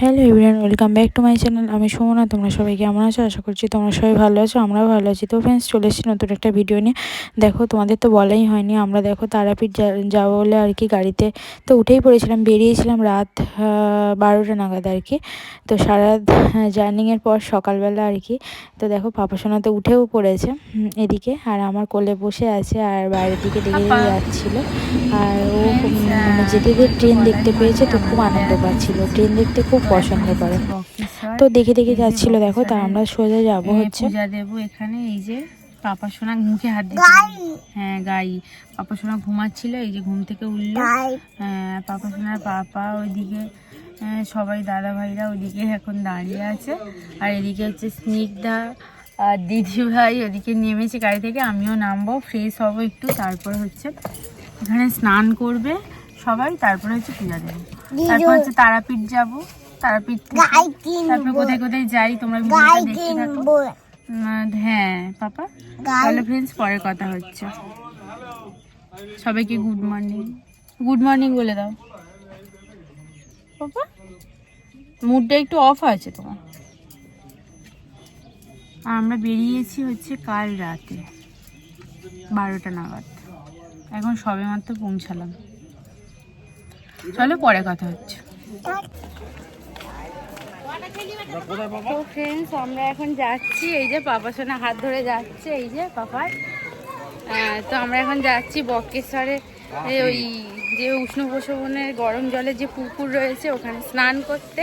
Hello everyone welcome back to my channel আমি সুমনা তোমরা সবাই কেমন আছো? আশা করছি তোমরা সবাই ভালো আছো আমরাও ভালো আছি। তো ফ্রেন্ডস চলে এসেছি নতুন একটা ভিডিও নিয়ে। দেখো তোমাদের তো বলাই হয়নি আমরা দেখো তারাপীঠ যাব বলে আর কি গাড়িতে। তো উঠেই পড়েছিলাম বেরিয়েছিলাম রাত বারোটা নাগাদ আর কি। তো সারা জার্নিংয়ের পর সকালবেলা আর কি। তো দেখো পাপাসোনা তো উঠেও পড়েছে এদিকে। আর আমার কোলে বসে আছে আর বাইরের দিকে দেখে দেখে যাচ্ছিল। আর ও মানে যেতে যেতে ট্রেন দেখতে পেয়েছে তো খুব আনন্দ পাচ্ছিলো। ট্রেন দেখতে খুব পছন্দ করে। তো দেখে দেখে যাচ্ছিল দেখো তা আমরা সোজা যাব হচ্ছে। পূজা দেবো এখানে এই যে পাপা সোনা মুখে হাত দিচ্ছে হ্যাঁ গাই। পাপা সোনা ঘুমাচ্ছিল এই যে ঘুম থেকে উঠল। হ্যাঁ পাপা সোনার পাপা ওইদিকে হ্যাঁ, সবাই দাদা ভাইরা ওইদিকে এখন দাঁড়িয়ে আছে। আর এদিকে হচ্ছে স্নিগ্ধা আর দিদি ভাই ওদিকে নেমেছে গাড়ি থেকে আমিও নামবো ফ্রেশ হব একটু তারপর হচ্ছে এখানে স্নান করবে সবাই তারপরে হচ্ছে পূজা দেবো। তারপর হচ্ছে তারাপীঠ যাব। তারাপীঠ থেকে। কোথায় কোথায় যাই তোমরা ভিডিওটা দেখতে থাকো। হ্যাঁ পাপা? তাহলে ফ্রেন্ডস পরে কথা হচ্ছে। সবাইকে গুড মর্নিং গুড মর্নিং বলে দাও। পাপা? মুডটা একটু অফ আছে তোমার আর আমরা বেরিয়েছি হচ্ছে কাল রাতে। বারোটা নাগাদ। এখন সবে মাত্র পৌঁছালাম। চলো পরে কথা হচ্ছে। তো ফ্রেন্ডস আমরা এখন যাচ্ছি, এই যে পাপা সোনা হাত ধরে যাচ্ছে, এই যে পাপার। তো আমরা এখন যাচ্ছি বক্রেশ্বরে ওই যে উষ্ণ প্রসবনের গরম জলে যে পুকুর রয়েছে, ওখানে স্নান করতে।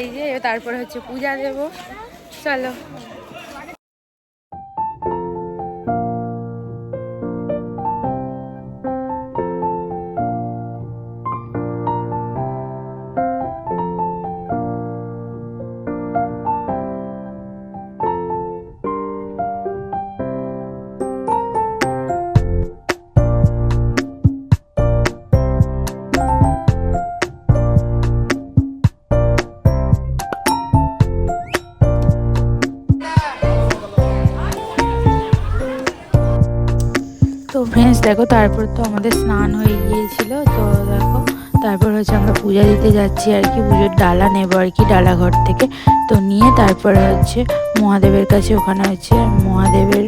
এই যে, তারপরে হচ্ছে পূজা দেব। চলো। তো ফ্রেন্ডস দেখো, তারপর তো আমাদের স্নান হয়ে গিয়েছিল, তো দেখো, তারপর হচ্ছে আমরা পূজা দিতে যাচ্ছি আর কি, পুজোর ডালা নেব আর কি ডালা ঘর থেকে। তো নিয়ে তারপরে হচ্ছে মহাদেবের কাছে ওখানে হচ্ছে মহাদেবের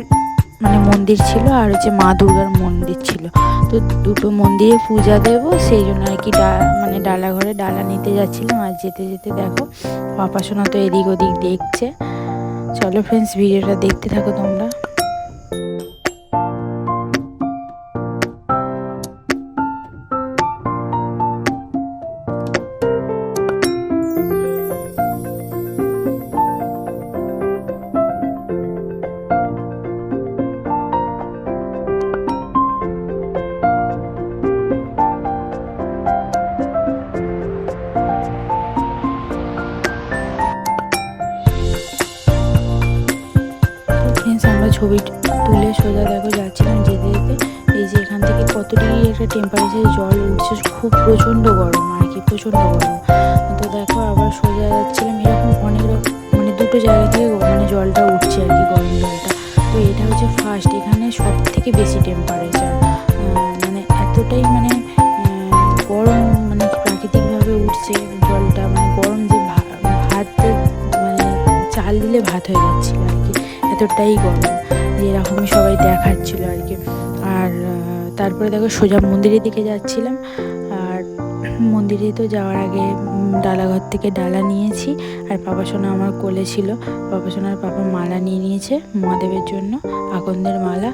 মানে মন্দির ছিল আর হচ্ছে মা দুর্গার মন্দির ছিল। তো দুটো মন্দিরে পূজা দেব, সেই জন্য আর কি ডা মানে ডালা ঘরে ডালা নিতে যাচ্ছিলাম। আর যেতে যেতে দেখো, পাপাসোনা তো এদিক ওদিক দেখছে। চলো ফ্রেন্ডস ভিডিওটা দেখতে থাকো তোমরা। ছবি তুলে সোজা দেখো যাচ্ছিলাম যেতে যেতে। এই যে এখান থেকে কত ডিগ্রি একটা টেম্পারেচার জল উঠছে, খুব প্রচণ্ড গরম আর কি, প্রচণ্ড গরম। তো দেখো আবার সোজা যাচ্ছিলাম, এরকম অনেক রকম মানে দুটো জায়গা থেকে মানে জলটা উঠছে আর কি, গরম জলটা। তো এটা হচ্ছে ফার্স্ট এখানে সব থেকে বেশি টেম্পারেচার মানে এতটাই মানে গরম মানে প্রাকৃতিকভাবে উঠছে জলটা মানে গরম যে ভাতে মানে চাল দিলে ভাত হয়ে যাচ্ছিল আর কি। এতটাই গরম। যে এরকমই সবাই দেখাচ্ছিল আর কি। আর তারপরে দেখো সোজা মন্দিরের দিকে যাচ্ছিলাম। মন্দিরে তো যাওয়ার আগে ডালাঘর থেকে ডালা নিয়েছি। আর পাপা সোনা আমার কোলে ছিল। পাপা সোনার পাপা মালা নিয়ে নিয়েছে মহাদেবের জন্য, আকন্দের মালা।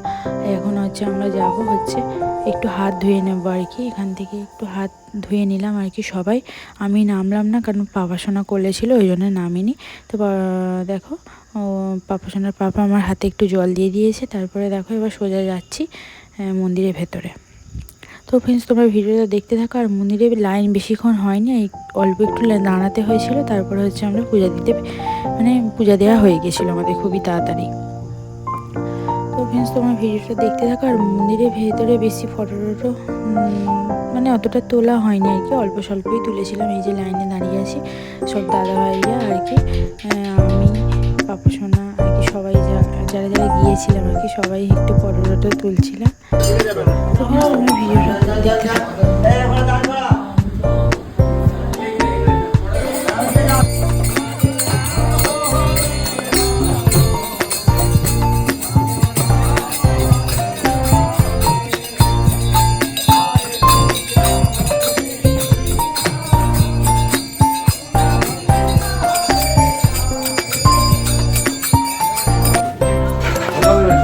এখন হচ্ছে আমরা যাব হচ্ছে একটু হাত ধুয়ে নেব আর কি। এখান থেকে একটু হাত ধুয়ে নিলাম আর কি সবাই। আমি নামলাম না কারণ পাপা সোনা কোলে ছিল, ওই জন্য নামিনি। তো দেখো, ও, পাপা সোনার পাপা আমার হাতে একটু জল দিয়ে দিয়েছে। তারপরে দেখো এবার সোজা যাচ্ছি মন্দিরের ভেতরে। তো ফ্রেন্ডস তোমরা ভিডিওটা দেখতে থাকো। আর মন্দিরে লাইন বেশিক্ষণ হয়নি অল্প একটু দাঁড়াতে হয়েছিল। তারপরে হচ্ছে আমরা পূজা দিতে মানে পূজা দেওয়া হয়ে গেছিল আমাদের খুবই তাড়াতাড়ি। তো ফ্রেন্ডস তোমার ভিডিওটা দেখতে থাকো। আর মন্দিরের ভেতরে বেশি ফটো টটো মানে অতটা তোলা হয়নি আর কি। অল্প স্বল্পই তুলেছিলাম। এই যে লাইনে দাঁড়িয়ে আছি, সব দাদা ভাইরা আর কি আমি, পাপা যারা যারা গিয়েছিলাম আর কি সবাই একটু ফটো টটো তুলছিলাম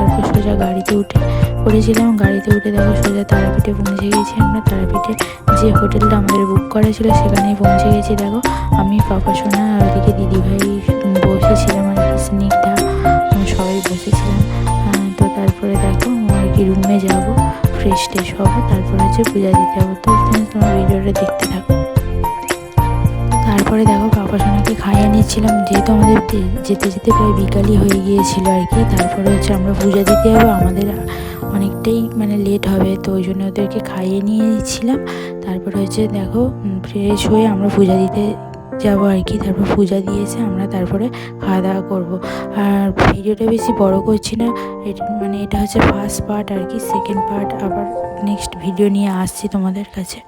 তারপর সোজা গাড়িতে উঠে পড়েছিলাম। গাড়িতে উঠে দেখো সোজা তারাপীঠে পৌঁছে গেছি আমরা। তারাপীঠে যে হোটেলটা আমাদের বুক করা ছিল সেখানেই পৌঁছে গেছি। দেখো, আমি, পাপা, সোনা আর ওদিকে দিদিভাই বসেছিলাম আর কি, স্নিগ্ধা সবাই বসেছিলাম। তো তারপরে দেখো, আর কি রুমে যাব ফ্রেশ ট্রেশ হব। তারপর হচ্ছে পূজা দিতে যাব তো তোমার ভিডিওটা দেখতে থাকো। তারপরে দেখো পাপা সোনাকে খাইয়ে নিচ্ছিলাম। যেহেতু আমাদের যেতে যেতে প্রায় বিকালই হয়ে গিয়েছিল আর কি। তারপরে হচ্ছে আমরা পূজা দিতে যাব। আমাদের অনেকটাই মানে লেট হবে, তো ওই জন্য ওদেরকে খাইয়ে নিয়েছিলাম। তারপরে হচ্ছে দেখো ফ্রেশ হয়ে আমরা পূজা দিতে যাব আর কি। তারপর পূজা দিয়েছে, আমরা তারপরে খাওয়া দাওয়া করব। আর ভিডিওটা বেশি বড় করছি না। মানে এটা হচ্ছে ফার্স্ট পার্ট আর কি। সেকেন্ড পার্ট আবার নেক্সট ভিডিও নিয়ে আসছি তোমাদের কাছে।